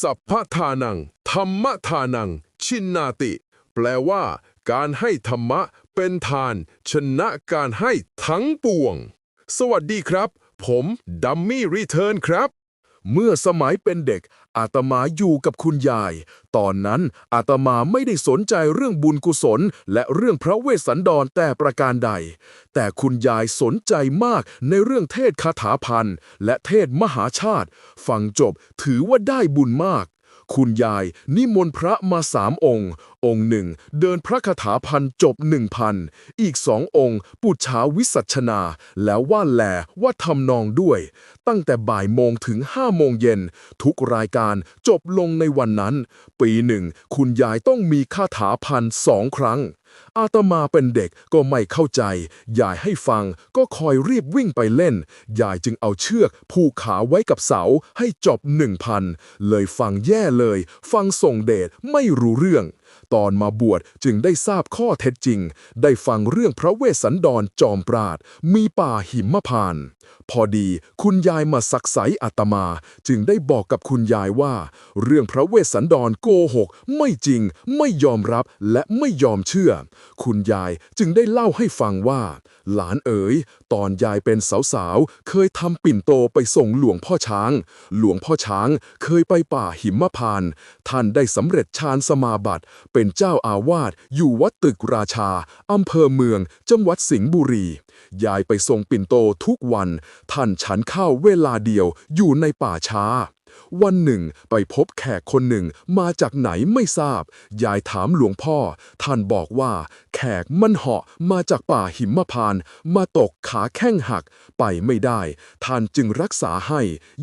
สัพพทานัง ธรรมทานัง ชินนาติ แปลว่า การให้ธรรมะเป็นทาน ชนะการให้ทั้งปวง สวัสดีครับ ผมดัมมี่รีเทิร์นครับ เมื่อสมัยเป็นเด็ก อาตมาอยู่กับคุณยาย ตอนนั้นอาตมาไม่ได้สนใจเรื่องบุญกุศล และเรื่องพระเวสสันดรแต่ประการใด แต่คุณยายสนใจมากในเรื่องเทศคาถาพันธ์และเทศมหาชาติ ฟังจบถือว่าได้บุญมาก คุณยายนิมนต์พระมาสามองค์ องค์หนึ่ง เดินพระคาถาพันจบหนึ่งพัน อีกสององค์ ปุจฉาวิสัชนา แล้วว่าแลว่าทำนองด้วย ตั้งแต่บ่ายโมงถึงห้าโมงเย็น ทุกรายการจบลงในวันนั้น ปีหนึ่ง คุณยายต้องมีคาถาพันสองครั้ง อาตมาเป็นเด็กก็ไม่เข้าใจ ยายให้ฟังก็คอยรีบวิ่งไปเล่น ยายจึงเอาเชือกผูกขาไว้กับเสาให้จบหนึ่งพัน เลยฟังแย่เลย ฟังส่งเดชไม่รู้เรื่อง ตอนมาบวชจึงได้ทราบข้อเท็จจริง ได้ฟังเรื่องพระเวสสันดรจอมปราด มีป่าหิมพาน พอดีคุณยายมาสักไสอาตมา จึงได้บอกกับคุณยายว่า เรื่องพระเวสสันดรโกหก ไม่จริง ไม่ยอมรับและไม่ยอมเชื่อ คุณยายจึงได้เล่าให้ฟังว่า หลานเอ๋ย ตอนยายเป็นสาวๆ เคยทำปิ่นโตไปส่งหลวงพ่อช้าง หลวงพ่อช้างเคยไปป่าหิมพาน ท่านได้สำเร็จฌานสมาบัติเป็นเจ้าอาวาสอยู่วัดตึกราชา อำเภอเมือง จังหวัดสิงห์บุรี ยายไปทรงปิ่นโตทุกวัน ท่านฉันข้าวเวลาเดียวอยู่ในป่าช้า วันหนึ่ง ไปพบแขกคนหนึ่งมาจากไหนไม่ทราบ ยายถามหลวงพ่อ ท่านบอกว่า แขกมันเหาะมาจากป่าหิมพานต์มาตกขาแข้งหัก ไปไม่ได้ ท่านจึงรักษาให้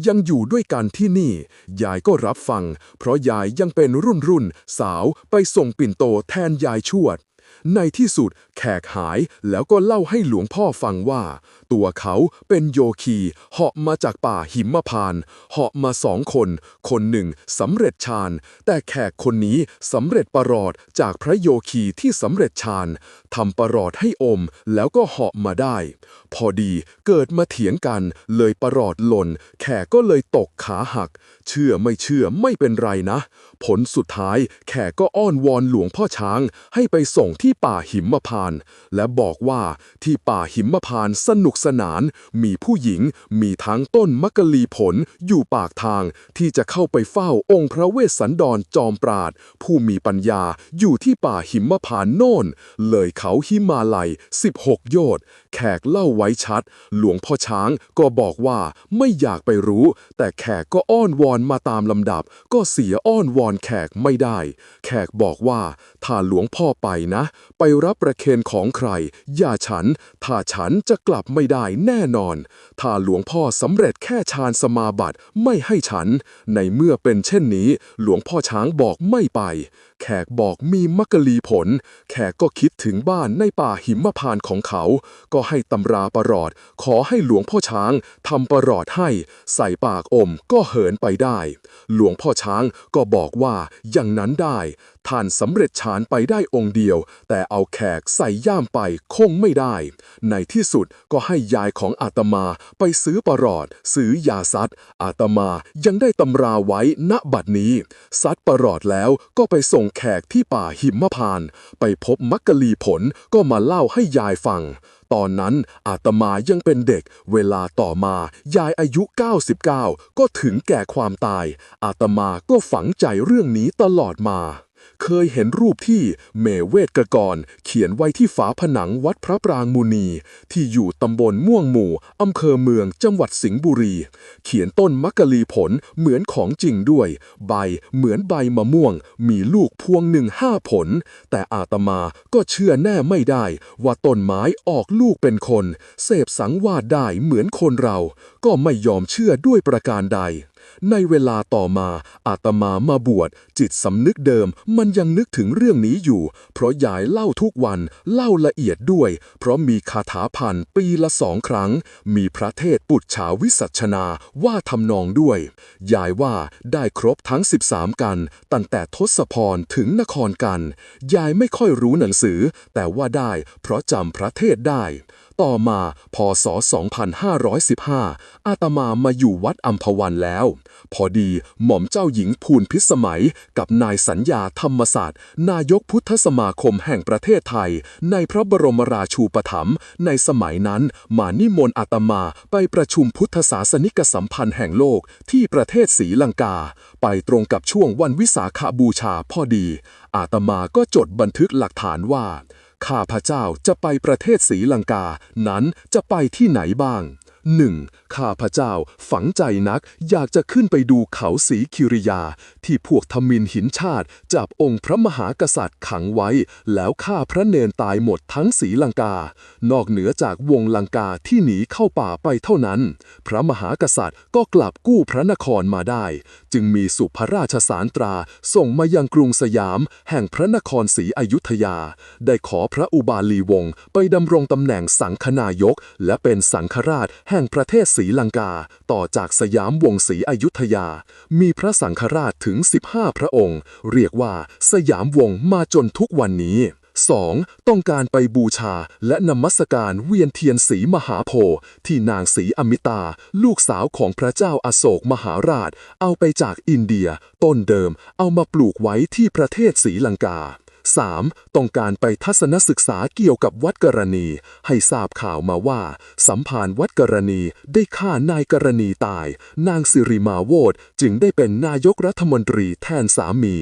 ยังอยู่ด้วยกันที่นี่ ยายก็รับฟัง เพราะยายยังเป็นรุ่นรุ่นสาวไปส่งปิ่นโตแทนยายชวด ในที่สุดแขกหายแล้วก็เล่าให้หลวงพ่อฟังว่า ตัวเขาเป็นโยคีเหาะมาจากป่าหิมพานต์เหาะมาสองคน คนหนึ่งสำเร็จฌานแต่แขกคนนี้สำเร็จประหลอดจากพระโยคีที่สำเร็จฌานทำประหลอดให้อมแล้วก็เหาะมาได้ พอดีเกิดมาเถียงกันเลยประหลอดหล่น แขกก็เลยตกขาหัก เชื่อไม่เชื่อไม่เป็นไรนะ ผลสุดท้ายแขกก็อ้อนวอนหลวงพ่อช้าง ให้ไปส่งที่ป่าหิมพานต์และบอกว่าที่ป่าหิมพานต์สนุกสนาน มีผู้หญิง มีทั้งต้นมักกะลีผลอยู่ปากทาง ที่จะเข้าไปเฝ้าองค์พระเวสสันดรจอมปราด ผู้มีปัญญาอยู่ที่ป่าหิมพานต์โน่น เลยเขาหิมาลัย 16 โยชน์ แขกเล่าไว้ชัด หลวงพ่อช้างก็บอกว่าไม่อยากไปรู้ แต่แขกก็อ้อนวอนมาตามลำดับ ก็เสียอ้อนวอนแขกไม่ได้ แขกบอกว่า ถ้าหลวงพ่อไปนะ ไปรับประเคนของใคร อย่าฉัน ถ้าฉันจะกลับไม่ได้แน่นอน ถ้าหลวงพ่อสำเร็จแค่ฌานสมาบัติไม่ให้ฉัน ในเมื่อเป็นเช่นนี้ หลวงพ่อช้างบอกไม่ไปแขกบอกมีมักกะลีผล แขกก็คิดถึงบ้านในป่าหิมพานของเขา ก็ให้ตำราประหลอด ขอให้หลวงพ่อช้างทำประหลอดให้ ใส่ปากอมก็เหินไปได้ หลวงพ่อช้างก็บอกว่าอย่างนั้นได้ ท่านสำเร็จฌานไปได้องค์เดียว แต่เอาแขกใส่ย่ามไปคงไม่ได้ ในที่สุดก็ให้ยายของอาตมาไปซื้อประหลอด ซื้อยาซัดอาตมายังได้ตำราไว้ณบัดนี้ ซัดประหลอดแล้วก็ไปส่งแขกที่ป่าหิมพาน ไปพบมักกะลีผลก็มาเล่าให้ยายฟังตอนนั้นอาตมายังเป็นเด็ก เวลาต่อมายายอายุ 99 ก็ถึงแก่ความตาย อาตมาก็ฝังใจเรื่องนี้ตลอดมา เคยเห็นรูปที่เมเวทกกร เขียนไว้ที่ฝาผนังวัดพระปรางมุนี ที่อยู่ตำบลม่วงหมู่อำเภอเมืองจังหวัดสิงห์บุรี เขียนต้นมักกะลีผลเหมือนของจริงด้วย ใบเหมือนใบมะม่วง มีลูกพวงหนึ่งห้าผล แต่อาตมาก็เชื่อแน่ไม่ได้ ว่าต้นไม้ออกลูกเป็นคน เสพสังวาสได้เหมือนคนเรา ก็ไม่ยอมเชื่อด้วยประการใด ในเวลาต่อมาอาตมามาบวชจิตสำนึกเดิม มันยังนึกถึงเรื่องนี้อยู่ เพราะยายเล่าทุกวันเล่าละเอียดด้วย เพราะมีคาถาพันปีละสองครั้ง มีพระเทศปุจฉาวิสัชนาว่าทำนองด้วย ยายว่าได้ครบทั้ง 13 กัน ตั้งแต่ทศพรถึงนครกัน ยายไม่ค่อยรู้หนังสือ แต่ว่าได้เพราะจำพระเทศได้ ต่อมาพศ 2515 อาตมามาอยู่วัดอัมพวันแล้ว พอดีหม่อมเจ้าหญิงภูนพิสมัยกับนายสัญญาธรรมศาสตร์ นายกพุทธสมาคมแห่งประเทศไทย ในพระบรมราชูปถัมภ์ในสมัยนั้นมานิมนต์อาตมาไปประชุมพุทธศาสนิกสัมพันธ์แห่งโลกที่ประเทศศรีลังกา ไปตรงกับช่วงวันวิสาขบูชาพอดี อาตมาก็จดบันทึกหลักฐานว่า ข้าพเจ้าจะไปประเทศศรีลังกา นั้นจะไปที่ไหนบ้าง 1. ข้าพเจ้าฝังใจนักอยากจะขึ้นไปดูเขาสีคิริยา ที่พวกทมินหินชาติ จับองค์พระมหากษัตริย์ขังไว้ แล้วฆ่าพระเนนตายหมดทั้งศรีลังกา นอกเหนือจากวงลังกาที่หนีเข้าป่าไปเท่านั้น พระมหากษัตริย์ก็กลับกู้พระนครมาได้ จึงมีสุภราชสารตราส่งมายังกรุงสยาม แห่งพระนครศรีอยุธยา ได้ขอพระอุบาลีวงศ์ไปดำรงตำแหน่งสังคนายก และเป็นสังฆราชแห่งประเทศศรีลังกาต่อจากสยามวงศรีอยุธยา มีพระสังฆราชถึง 15 พระองค์ เรียกว่าสยามวงมาจนทุกวันนี้ 2. ต้องการไปบูชาและนมัสการเวียนเทียนสีมหาโพธิ์ที่นางสีอมิตา ลูกสาวของพระเจ้าอาโศกมหาราช เอาไปจากอินเดีย ต้นเดิมเอามาปลูกไว้ที่ประเทศศรีลังกา 3. ต้องการไปทัศนศึกษาเกี่ยวกับวัดกรณี ให้ทราบข่าวมาว่า สัมภารวัดกรณีได้ฆ่านายกรณีตาย นางสิริมาโวดจึงได้เป็นนายกรัฐมนตรีแทนสามี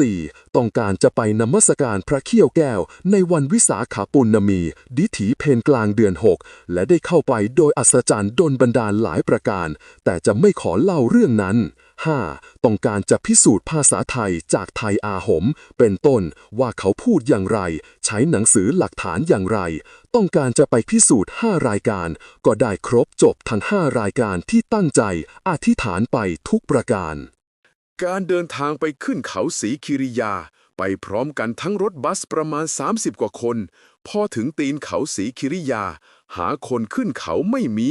4. ต้องการจะไปนมัสการพระเขี้ยวแก้ว ในวันวิสาขาปุณณมี ดิถีเพนกลางเดือน 6 และได้เข้าไปโดยอัศจรรย์ดนบันดาลหลายประการ แต่จะไม่ขอเล่าเรื่องนั้น 5. ต้องการจะพิสูจน์ภาษาไทยจากไทยอาหม เป็นต้นว่าเขาพูดอย่างไร ใช้หนังสือหลักฐานอย่างไร ต้องการจะไปพิสูจน์ 5 รายการ ก็ได้ครบจบทั้ง 5 รายการที่ตั้งใจอธิษฐานไปทุกประการ การเดินทางไปขึ้นเขาสีคิริยา ไปพร้อมกันทั้งรถบัสประมาณ 30 กว่าคน พอถึงตีนเขาสีคิริยา หาคนขึ้นเขาไม่มี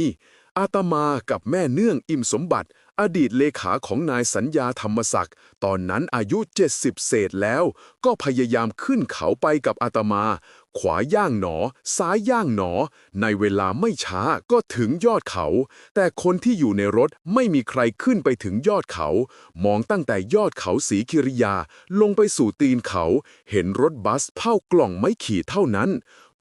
อาตมากับแม่เนื่องอิ่มสมบัติ อดีตเลขาของนายสัญญาธรรมศักดิ์ตอนนั้นอายุ 70 เศษแล้ว ก็พยายามขึ้นเขาไปกับอาตมา ขวาย่างหนอ ซ้ายย่างหนอ ในเวลาไม่ช้าก็ถึงยอดเขา แต่คนที่อยู่ในรถไม่มีใครขึ้นไปถึงยอดเขา มองตั้งแต่ยอดเขาสีคิริยา ลงไปสู่ตีนเขา เห็นรถบัสเผากล่องไม้ขีดเท่านั้น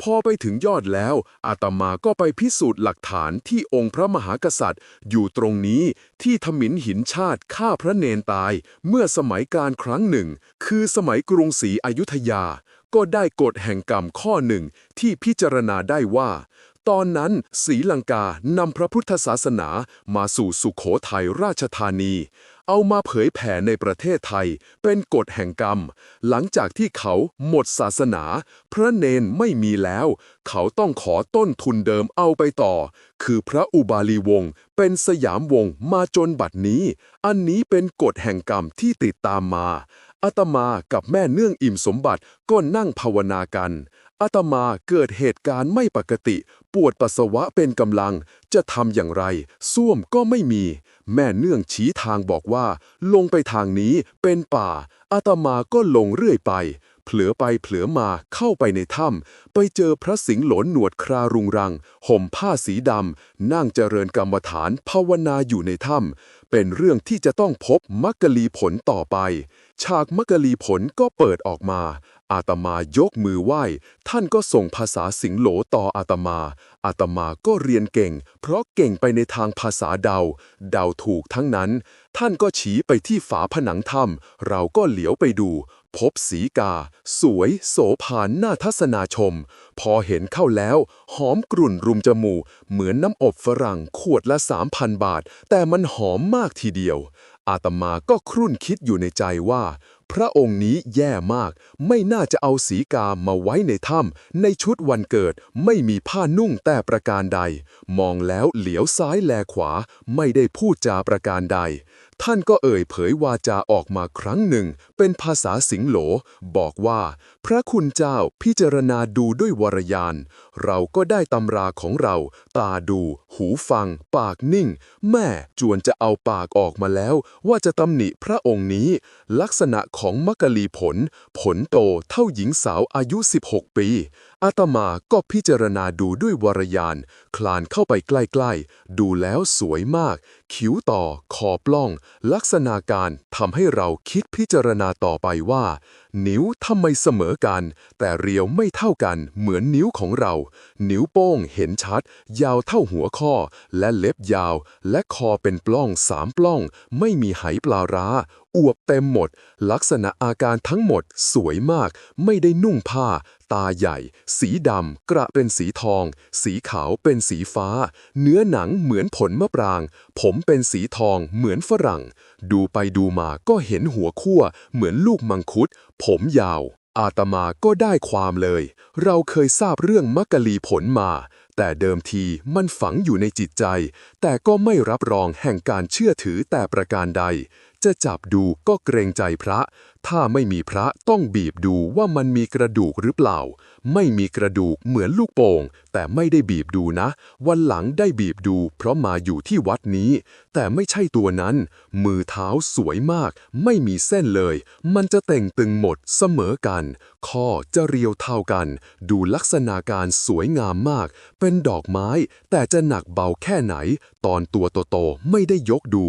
พอไปถึงยอดแล้ว อาตมาก็ไปพิสูจน์หลักฐานที่องค์พระมหากษัตริย์ อยู่ตรงนี้ที่ทมินหินชาติฆ่าพระเนนตาย เมื่อสมัยการครั้งหนึ่ง คือสมัยกรุงศรีอยุธยา ก็ได้กฎแห่งกรรมข้อหนึ่งที่พิจารณาได้ว่า ตอนนั้นศรีลังกานำพระพุทธศาสนามาสู่สุขโขทัยราชธานี เอามาเผยแผ่ในประเทศไทยเป็นกฎแห่งกรรม หลังจากที่เขาหมดศาสนา พระเนนไม่มีแล้ว เขาต้องขอต้นทุนเดิมเอาไปต่อ คือพระอุบาลีวงศ์เป็นสยามวงศ์มาจนบัดนี้ อันนี้เป็นกฎแห่งกรรมที่ติดตามมาอาตมากับแม่เนื่องอิ่มสมบัติก็นั่งภาวนากัน อาตมาเกิดเหตุการณ์ไม่ปกติ ปวดปัสสาวะเป็นกำลัง จะทำอย่างไร ส้วมก็ไม่มี แม่เนื่องชี้ทางบอกว่า ลงไปทางนี้เป็นป่าอาตมาก็ลงเรื่อยไป เผลอไปเผลอมาเข้าไปในถ้ำไปเจอพระสิงห์หลนหนวดครารุงรัง ห่มผ้าสีดำนั่งเจริญกรรมฐานภาวนาอยู่ในถ้ำ เป็นเรื่องที่จะต้องพบมักกะลีผลต่อไป ฉากมักกะลีผลก็เปิดออกมา อาตมายกมือไหว้ ท่านก็ส่งภาษาสิงโหลต่ออาตมา อาตมาก็เรียนเก่ง เพราะเก่งไปในทางภาษาเดา เดาถูกทั้งนั้น ท่านก็ชี้ไปที่ฝาผนังถ้ำเราก็เหลียวไปดู พบสีกา สวย โสภานน่าทัศนาชม พอเห็นเข้าแล้ว หอมกรุ่นรุมจมูกเหมือนน้ำอบฝรั่งขวดละ 3,000 บาท แต่มันหอมมากทีเดียว อาตมาก็ครุ่นคิดอยู่ในใจว่า พระองค์นี้แย่มาก ไม่น่าจะเอาสีกามาไว้ในถ้ำในชุดวันเกิดไม่มีผ้านุ่งแต่ประการใด มองแล้วเหลียวซ้ายแลขวาไม่ได้พูดจาประการใด ท่านก็เอ่ยเผยวาจาออกมาครั้งหนึ่ง เป็นภาษาสิงโหล บอกว่า พระคุณเจ้าพิจารณาดูด้วยวรยาน เราก็ได้ตำราของเรา ตาดู หูฟัง ปากนิ่ง แม่จวนจะเอาปากออกมาแล้ว ว่าจะตำหนิพระองค์นี้ ลักษณะของมกลีผล ผลโตเท่าหญิงสาวอายุ 16 ปีอาตมาก็พิจารณาดูด้วยวรยาน คลานเข้าไปใกล้ ๆ ดูแล้วสวยมากคิ้วต่อคอปล้อง ลักษณะการทำให้เราคิดพิจารณาต่อไปว่า นิ้วทำไมเสมอกัน แต่เรียวไม่เท่ากันเหมือนนิ้วของเรา นิ้วโป้งเห็นชัด ยาวเท่าหัวข้อ และเล็บยาว และคอเป็นปล้องสามปล้อง ไม่มีไหปลาร้า อวบเต็มหมด ลักษณะอาการทั้งหมดสวยมาก ไม่ได้นุ่งผ้า ตาใหญ่ สีดำกระเป็นสีทอง สีขาวเป็นสีฟ้า เนื้อหนังเหมือนผลมะปราง ผมเป็นสีทองเหมือนฝรั่ง ดูไปดูมาก็เห็นหัวขั้วเหมือนลูกมังคุด ผมยาว อาตมาก็ได้ความเลย เราเคยทราบเรื่องมักกะลีผลมา แต่เดิมทีมันฝังอยู่ในจิตใจ แต่ก็ไม่รับรองแห่งการเชื่อถือแต่ประการใด จะจับดูก็เกรงใจพระ ถ้าไม่มีพระต้องบีบดูว่ามันมีกระดูกหรือเปล่า ไม่มีกระดูกเหมือนลูกโป่ง แต่ไม่ได้บีบดูนะ วันหลังได้บีบดู เพราะมาอยู่ที่วัดนี้ แต่ไม่ใช่ตัวนั้น มือเท้าสวยมาก ไม่มีเส้นเลย มันจะแต่งตึงหมดเสมอกัน ข้อจะเรียวเท่ากัน ดูลักษณะการสวยงามมาก เป็นดอกไม้ แต่จะหนักเบาแค่ไหน ตอนตัวโตๆไม่ได้ยกดู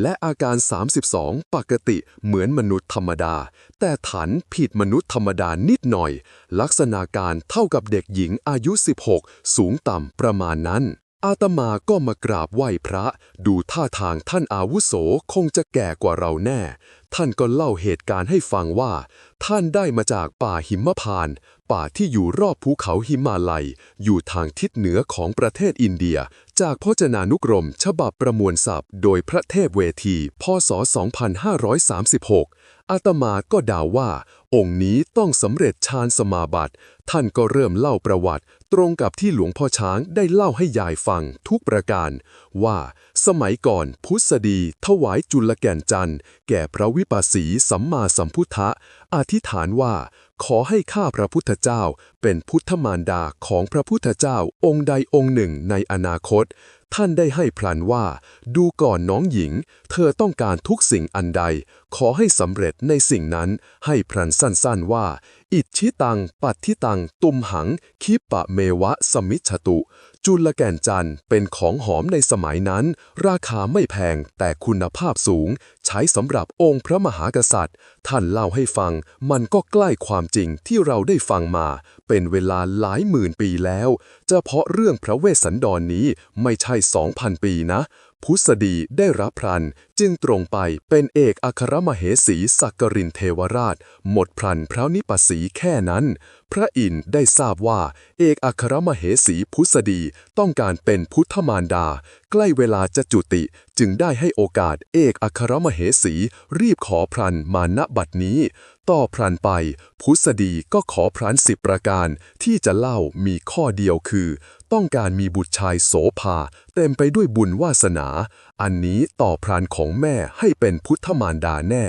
และอาการ 32 ปกติเหมือนมนุษย์ธรรมดาแต่ฐานผิดมนุษย์ธรรมดานิดหน่อย ลักษณะการเท่ากับเด็กหญิงอายุ 16 สูงต่ำประมาณนั้น อาตมาก็มากราบไหว้พระ ดูท่าทางท่านอาวุโสคงจะแก่กว่าเราแน่ ท่านก็เล่าเหตุการณ์ให้ฟังว่า ท่านได้มาจากป่าหิมพานต์ป่าที่อยู่รอบภูเขาหิมาลัย อยู่ทางทิศเหนือของประเทศอินเดียจากพจนานุกรม ฉบับประมวลศัพท์ โดยพระเทพเวที พศ 2536 อาตมาก็ดาวว่า องค์นี้ต้องสำเร็จฌานสมาบัติ ท่านก็เริ่มเล่าประวัติ ตรงกับที่หลวงพ่อช้างได้เล่าให้ยายฟังทุกประการ ว่าสมัยก่อนพุทธดี ถวายจุลแก่นจันทร์ แก่พระวิปัสสีสัมมาสัมพุทธะอธิษฐานว่า ขอให้ข้าพระพุทธเจ้า เป็นพุทธมารดาของพระพุทธเจ้าองค์ใดองค์หนึ่งในอนาคต ท่านได้ให้พลันว่า ดูก่อนน้องหญิง เธอต้องการทุกสิ่งอันใด ขอให้สำเร็จในสิ่งนั้น ให้พลันสั้นๆว่า อิทธิตัง ปัตทิตัง ตุมหัง คิปะเมวะสมิชฉตุจุลแก่นจันทร์เป็นของหอมในสมัยนั้น ราคาไม่แพงแต่คุณภาพสูง ใช้สำหรับองค์พระมหากษัตริย์ ท่านเล่าให้ฟัง มันก็ใกล้ความจริงที่เราได้ฟังมา เป็นเวลาหลายหมื่นปีแล้วเฉพาะเรื่องพระเวสสันดรนนี้ไม่ใช่สองพันปีนะ พุทธดีได้รับพลันจึงตรงไปเป็นเอกอัครมเหสีสักกรินเทวราช หมดพลันพระนิปัสสีแค่นั้น พระอินทร์ได้ทราบว่า เอกอัครมเหสีพุทธดีต้องการเป็นพุทธมารดา ใกล้เวลาจะจุติจึงได้ให้โอกาสเอกอัครมเหสีรีบขอพลันมาณบัดนี้ ต่อพลันไป พุทธดีก็ขอพลันสิบประการที่จะเล่ามีข้อเดียวคือ ต้องการมีบุตรชายโสภาเต็มไปด้วยบุญวาสนา อันนี้ต่อพรานของแม่ให้เป็นพุทธมารดาแน่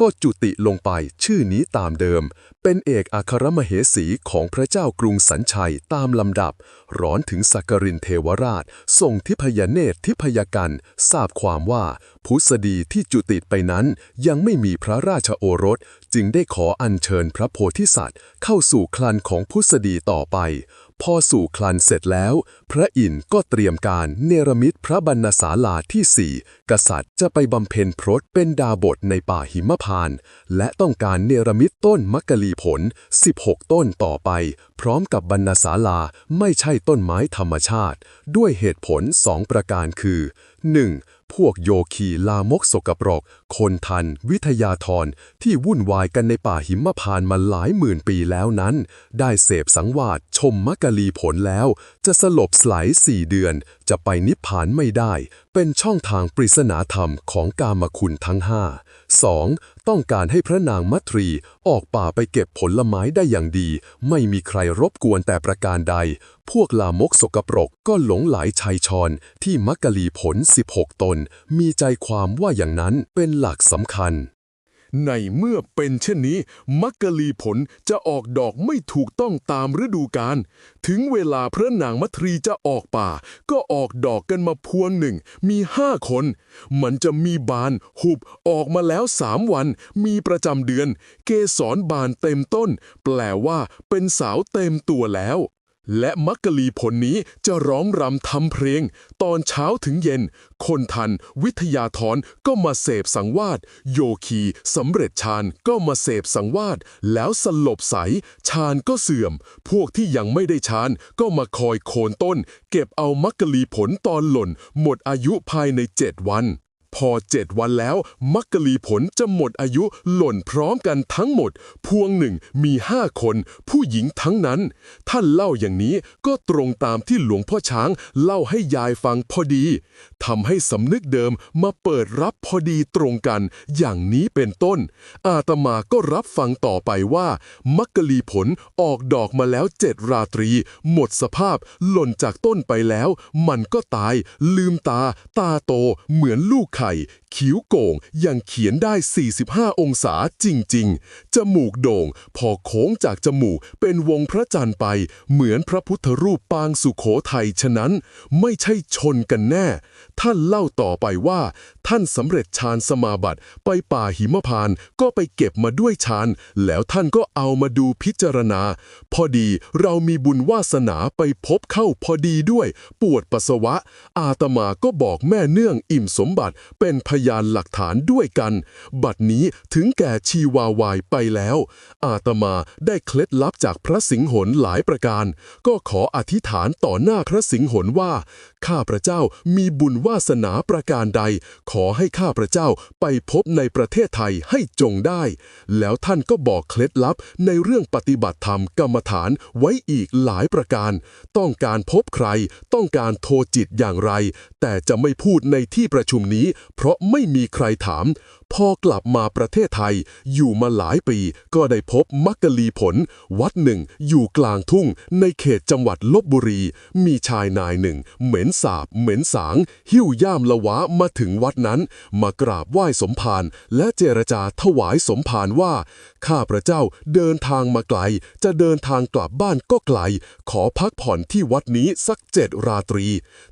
ก็จุติลงไปชื่อนี้ตามเดิม เป็นเอกอัครมเหสีของพระเจ้ากรุงสัญชัยตามลำดับ ร้อนถึงสักกรินเทวราชทรงทิพยเนตรทิพยกันทราบความว่าพุทธดีที่จุติไปนั้นยังไม่มีพระราชโอรส จึงได้ขออัญเชิญพระโพธิสัตว์ เข้าสู่คลันของพุทธดีต่อไป พอสู่คลันเสร็จแล้ว พระอินทร์ก็เตรียมการเนรมิตพระบรรณศาลาที่สี่กษัตริย์จะไปบำเพ็ญพรตเป็นดาบทในป่าหิมพาน และต้องการเนรมิตต้นมักกะลีผล 16 ต้นต่อไป พร้อมกับบรรณศาลาไม่ใช่ต้นไม้ธรรมชาติ ด้วยเหตุผลสองประการคือ 1. พวกโยคีลามกสกปรก คนทัน วิทยาธรที่วุ่นวายกันในป่าหิมพานต์มาหลายหมื่นปีแล้วนั้น ได้เสพสังวาสชมมักกะลีผลแล้ว จะสลบสลายสี่เดือน จะไปนิพพานไม่ได้ เป็นช่องทางปริศนาธรรมของกามคุณทั้งห้า 2. ต้องการให้พระนางมัตรีออกป่าไปเก็บผลไม้ได้อย่างดี ไม่มีใครรบกวนแต่ประการใด พวกลามกสกปรกก็หลงไหลชัยชอนที่มักกะลีผล 16 ตน มีใจความว่าอย่างนั้นเป็นหลักสำคัญ ในเมื่อเป็นเช่นนี้ มักกะลีผลจะออกดอกไม่ถูกต้องตามฤดูกาลถึงเวลาพระนางมัทรีจะออกป่า ก็ออกดอกกันมาพวงหนึ่ง มีห้าคน มันจะมีบาน หุบออกมาแล้วสามวัน มีประจำเดือน เกสรบานเต็มต้น แปลว่าเป็นสาวเต็มตัวแล้ว และมักกะลีผลนี้จะร้องรำทำเพลง ตอนเช้าถึงเย็น คนทัน วิทยาธรก็มาเสพสังวาสโยคีสำเร็จฌานก็มาเสพสังวาสแล้วสลบใสฌานก็เสื่อม พวกที่ยังไม่ได้ฌานก็มาคอยโคนต้น เก็บเอามักกะลีผลตอนหล่น หมดอายุภายในเจ็ดวัน พอเจ็ดวันแล้ว มักกะลีผลจะหมดอายุหล่นพร้อมกันทั้งหมด พวงหนึ่งมีห้าคน ผู้หญิงทั้งนั้น ท่านเล่าอย่างนี้ก็ตรงตามที่หลวงพ่อช้างเล่าให้ยายฟังพอดีทำให้สำนึกเดิมมาเปิดรับพอดีตรงกัน อย่างนี้เป็นต้น อาตมาก็รับฟังต่อไปว่า มักกะลีผลออกดอกมาแล้วเจ็ดราตรี หมดสภาพหล่นจากต้นไปแล้ว มันก็ตาย ลืมตา ตาโตเหมือนลูกไข่ คิ้วโก่งยังเขียนได้ 45 องศาจริง ๆ จมูกโด่ง พอโค้งจากจมูกเป็นวงพระจันทร์ไป เหมือนพระพุทธรูปปางสุโขทัยฉะนั้น ไม่ใช่ชนกันแน่ ท่านเล่าต่อไปว่า ท่านสำเร็จฌานสมาบัติ ไปป่าหิมพานก็ไปเก็บมาด้วยฌาน แล้วท่านก็เอามาดูพิจารณา พอดีเรามีบุญวาสนาไปพบเข้าพอดีด้วย ปวดปัสสาวะ อาตมาก็บอกแม่เนื่องอิ่มสมบัติเป็นพยานหลักฐานด้วยกัน บัดนี้ถึงแก่ชีวาวายไปแล้ว อาตมาได้เคล็ดลับจากพระสิงหนหลายประการ ก็ขออธิษฐานต่อหน้าพระสิงหนว่า ข้าพระเจ้ามีบุญวาสนาประการใด ขอให้ข้าพระเจ้าไปพบในประเทศไทยให้จงได้ แล้วท่านก็บอกเคล็ดลับในเรื่องปฏิบัติธรรมกรรมฐานไว้อีกหลายประการ ต้องการพบใคร ต้องการโทรจิตอย่างไร แต่จะไม่พูดในที่ประชุมนี้ เพราะไม่มีใครถาม พอกลับมาประเทศไทย อยู่มาหลายปีก็ได้พบมักกะลีผล วัดหนึ่งอยู่กลางทุ่ง ในเขตจังหวัดลบบุรี มีชายนายหนึ่ง เหม็นสาบ เหม็นสาง หิ้วย่ามละวะมาถึงวัดนั้น มากราบไหว้สมภารและเจรจาถวายสมภารว่า ข้าพระเจ้าเดินทางมาไกล จะเดินทางกลับบ้านก็ไกล ขอพักผ่อนที่วัดนี้สักเจ็ดราตรี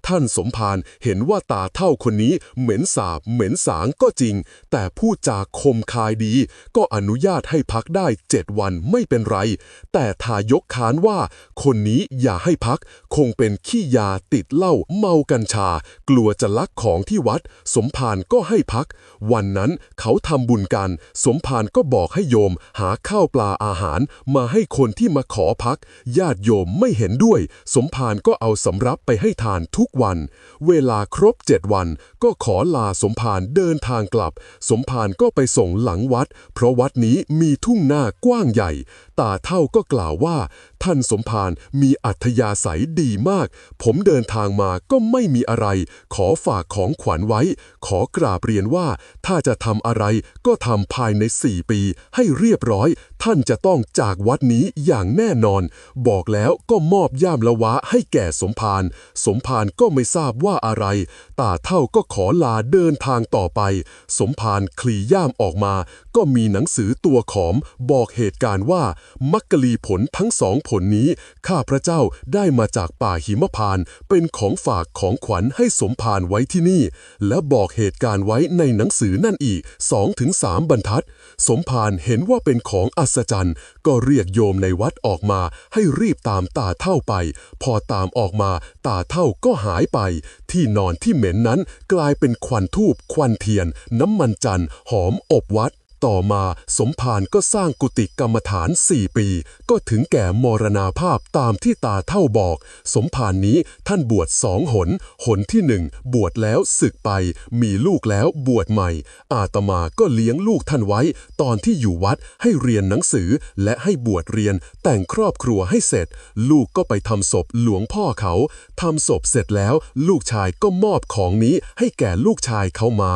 ท่านสมภารเห็นว่าตาเท่าคนนี้ เหม็นสาบ เหม็นสางก็จริง แต่พูดจาคมคายดี ก็อนุญาตให้พักได้เจ็ดวันไม่เป็นไร แต่ทายกค้านว่าคนนี้อย่าให้พัก คงเป็นขี้ยาติดเหล้าเมากัญชา กลัวจะลักของที่วัด สมภารก็ให้พัก วันนั้นเขาทำบุญกัน สมภารก็บอกให้โยม หาข้าวปลาอาหาร มาให้คนที่มาขอพัก ญาติโยมไม่เห็นด้วย สมภารก็เอาสำรับไปให้ทานทุกวัน เวลาครบเจ็ดวัน ก็ขอลาสมภารเดินทางกลับ สมภารก็ไปส่งหลังวัด เพราะวัดนี้มีทุ่งหน้ากว้างใหญ่ ตาเท่าก็กล่าวว่า ท่านสมภารมีอัธยาศัยดีมาก ผมเดินทางมาก็ไม่มีอะไร ขอฝากของขวัญไว้ ขอกราบเรียนว่า ถ้าจะทำอะไรก็ทำภายในสี่ปี ให้เรียบร้อย ท่านจะต้องจากวัดนี้อย่างแน่นอน บอกแล้วก็มอบย่ามละวะให้แก่สมภารสมภารก็ไม่ทราบว่าอะไร ตาเท่าก็ขอลาเดินทางต่อไป สมภารคลี่ย่ามออกมา ก็มีหนังสือตัวขอมบอกเหตุการณ์ว่า มักกะลีผลทั้งสองผลนี้ ข้าพระเจ้าได้มาจากป่าหิมพานเป็นของฝากของขวัญให้สมภารไว้ที่นี่ และบอกเหตุการณ์ไว้ในหนังสือนั่นอีก2-3ถึงบรรทัด สมภารเห็นว่าเป็นของอัศจรรย์ ก็เรียกโยมในวัดออกมาให้รีบตามตาเท่าไป พอตามออกมาตาเท่าก็หายไป ที่นอนที่เหม็นนั้นกลายเป็นควันทูบควันเทียน น้ำมันจันทร์หอมอบวัด ต่อมาสมภารก็สร้างกุฏิกรรมฐาน 4 ปี ก็ถึงแก่มรณาภาพตามที่ตาเท่าบอก สมภารนี้ท่านบวชสองหน หนที่หนึ่งบวชแล้วศึกไป มีลูกแล้วบวชใหม่ อาตมาก็เลี้ยงลูกท่านไว้ ตอนที่อยู่วัดให้เรียนหนังสือและให้บวชเรียน แต่งครอบครัวให้เสร็จ ลูกก็ไปทำศพหลวงพ่อเขาทำศพเสร็จแล้ว ลูกชายก็มอบของนี้ให้แก่ลูกชายเขามา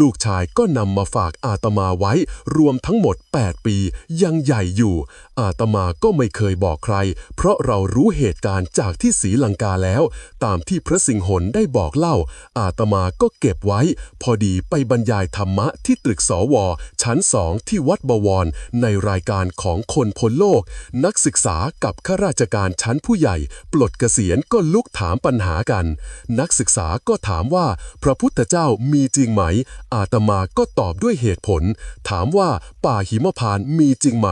ลูกชายก็นำมาฝากอาตมาไว้รวมทั้งหมด 8 ปี ยังใหญ่อยู่ อาตมาก็ไม่เคยบอกใคร เพราะเรารู้เหตุการณ์จากที่ศรีลังกาแล้ว ตามที่พระสิงหนได้บอกเล่า อาตมาก็เก็บไว้ พอดีไปบรรยายธรรมะที่ตึกสว ชั้นสองที่วัดบวร ในรายการของคนพลโลก นักศึกษากับข้าราชการชั้นผู้ใหญ่ ปลดเกษียณก็ลุกถามปัญหากัน นักศึกษาก็ถามว่า พระพุทธเจ้ามีจริงไหม อาตมาก็ตอบด้วยเหตุผล ถามว่าป่าหิมพานมีจริงไหม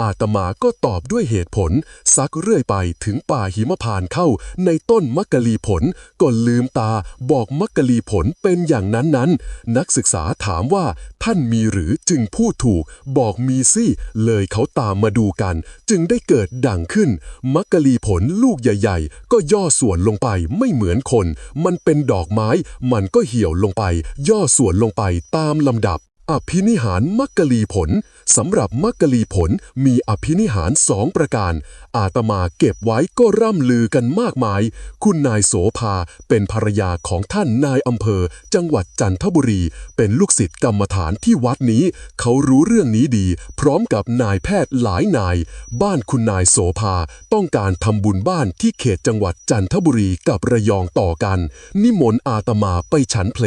อาตมาก็ตอบด้วยเหตุผล ซักเรื่อยไปถึงป่าหิมพานเข้า ในต้นมักกะลีผลก็ลืมตาบอกมักกะลีผลเป็นอย่างนั้นนั้น นักศึกษาถามว่าท่านมีหรือจึงพูดถูก บอกมีสิเลยเขาตามมาดูกัน จึงได้เกิดดังขึ้น มักกะลีผลลูกใหญ่ ๆ ก็ย่อส่วนลงไปไม่เหมือนคน มันเป็นดอกไม้ มันก็เหี่ยวลงไป ย่อส่วนลงไปตามลำดับอภินิหารมักกะลีผล สำหรับมักกะลีผลมีอภินิหารสองประการ อาตมาเก็บไว้ก็ร่ำลือกันมากมาย คุณนายโสภาเป็นภรรยาของท่านนายอำเภอ จังหวัดจันทบุรี เป็นลูกศิษย์กรรมฐานที่วัดนี้ เขารู้เรื่องนี้ดี พร้อมกับนายแพทย์หลายนาย บ้านคุณนายโสภาต้องการทำบุญบ้านที่เขตจังหวัดจันทบุรีกับระยองต่อกัน นิมนต์อาตมาไปฉันเพล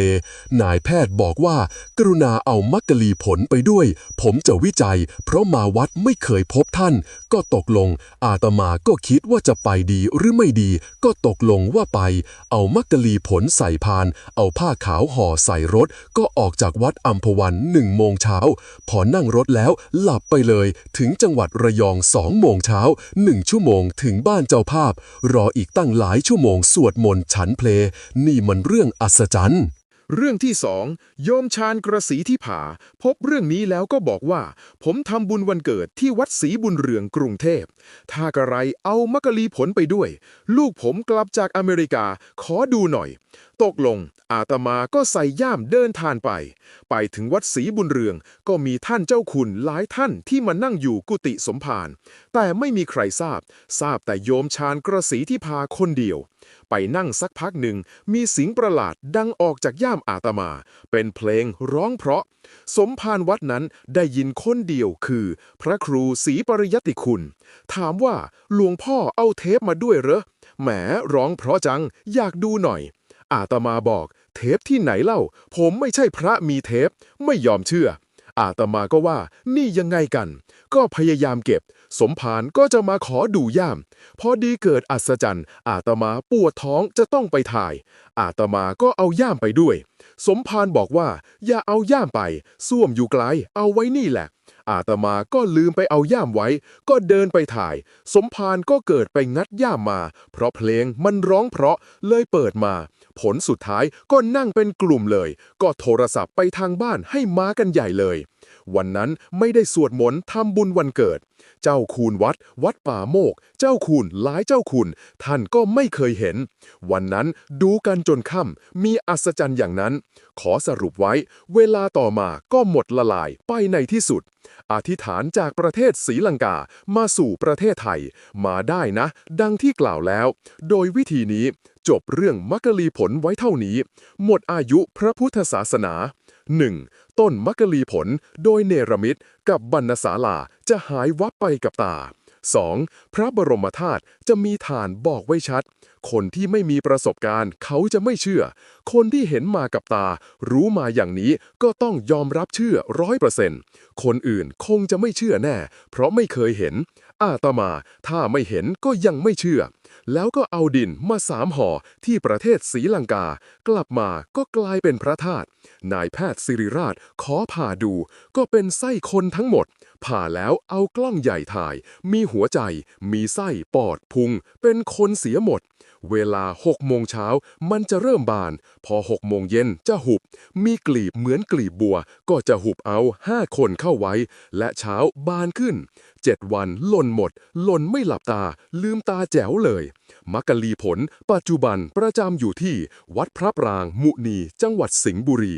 นายแพทย์บอกว่า กรุณาเอามักกะลีผลไปด้วย ผมจะวิจัย เพราะมาวัดไม่เคยพบท่าน ก็ตกลง อาตมาก็คิดว่าจะไปดีหรือไม่ดี ก็ตกลงว่าไป เอามักกะลีผลใส่พาน เอาผ้าขาวห่อใส่รถ ก็ออกจากวัดอัมพวันหนึ่งโมงเช้า พอนั่งรถแล้วหลับไปเลย ถึงจังหวัดระยองสองโมงเช้าหนึ่งชั่วโมงถึงบ้านเจ้าภาพ รออีกตั้งหลายชั่วโมงสวดมนต์ฉันเพล นี่มันเรื่องอัศจรรย์ เรื่องที่สองโยมชาญกระสีที่ผา พบเรื่องนี้แล้วก็บอกว่า ผมทำบุญวันเกิดที่วัดศรีบุญเรืองกรุงเทพ ถ้ากระไรเอามักกะลีผลไปด้วย ลูกผมกลับจากอเมริกา ขอดูหน่อย ตกลง อาตมาก็ใส่ย่ามเดินทานไป ไปถึงวัดศรีบุญเรือง ก็มีท่านเจ้าคุณหลายท่านที่มานั่งอยู่กุฏิสมภารแต่ไม่มีใครทราบ ทราบแต่โยมชาญกระสีที่พาคนเดียว ไปนั่งสักพักหนึ่ง มีเสียงประหลาดดังออกจากย่ามอาตมา เป็นเพลงร้องเพราะ สมภารวัดนั้นได้ยินคนเดียวคือ พระครูศรีปริยติคุณ ถามว่าหลวงพ่อเอาเทปมาด้วยเหรอแหมร้องเพราะจังอยากดูหน่อย อาตมาบอก เทปที่ไหนเล่า ผมไม่ใช่พระมีเทป ไม่ยอมเชื่ออาตมาก็ว่านี่ยังไงกัน ก็พยายามเก็บ สมภารก็จะมาขอดูย่าม พอดีเกิดอัศจรรย์ อาตมาปวดท้องจะต้องไปถ่าย อาตมาก็เอาย่ามไปด้วย สมภารบอกว่า อย่าเอาย่ามไปส้วมอยู่ไกล เอาไว้นี่แหละ อาตมาก็ลืมไปเอาย่ามไว้ ก็เดินไปถ่าย สมภารก็เกิดไปงัดย่ามมา เพราะเพลงมันร้องเพราะเลยเปิดมา ผลสุดท้ายก็นั่งเป็นกลุ่มเลย ก็โทรศัพท์ไปทางบ้านให้มากันใหญ่เลย วันนั้นไม่ได้สวดมนต์ทำบุญวันเกิด เจ้าคูณวัด วัดป่าโมก เจ้าคูณหลายเจ้าคูณท่านก็ไม่เคยเห็น วันนั้นดูกันจนค่ำมีอัศจรรย์อย่างนั้น ขอสรุปไว้ เวลาต่อมาก็หมดละลายไปในที่สุด อธิษฐานจากประเทศศรีลังกามาสู่ประเทศไทย มาได้นะ ดังที่กล่าวแล้ว โดยวิธีนี้จบเรื่องมักกะลีผลไว้เท่านี้ หมดอายุพระพุทธศาสนา 1. ต้นมักกะลีผลโดยเนรมิตกับบรรณศาลาจะหายวับไปกับตา 2. พระบรมธาตุจะมีฐานบอกไว้ชัด คนที่ไม่มีประสบการณ์เขาจะไม่เชื่อ คนที่เห็นมากับตา รู้มาอย่างนี้ก็ต้องยอมรับเชื่อร้อยเปอร์เซ็นต์คนอื่นคงจะไม่เชื่อแน่ เพราะไม่เคยเห็น อาตมา ถ้าไม่เห็นก็ยังไม่เชื่อ แล้วก็เอาดินมาสามห่อที่ประเทศศรีลังกา กลับมาก็กลายเป็นพระธาตุนายแพทย์สิริราชขอผ่าดู ก็เป็นไส้คนทั้งหมด ผ่าแล้วเอากล้องใหญ่ถ่าย มีหัวใจ มีไส้ ปอด พุง เป็นคนเสียหมด เวลา6โมงเช้ามันจะเริ่มบาน พอ6โมงเย็นจะหุบ มีกลีบเหมือนกลีบบัว ก็จะหุบเอา5คนเข้าไว้ และเช้าบานขึ้น7วันหล่นหมด หล่นไม่หลับตา ลืมตาแจ๋วเลยมักกะลีผล ปัจจุบันประจำอยู่ที่ วัดพระปราง มุนี จังหวัดสิงห์บุรี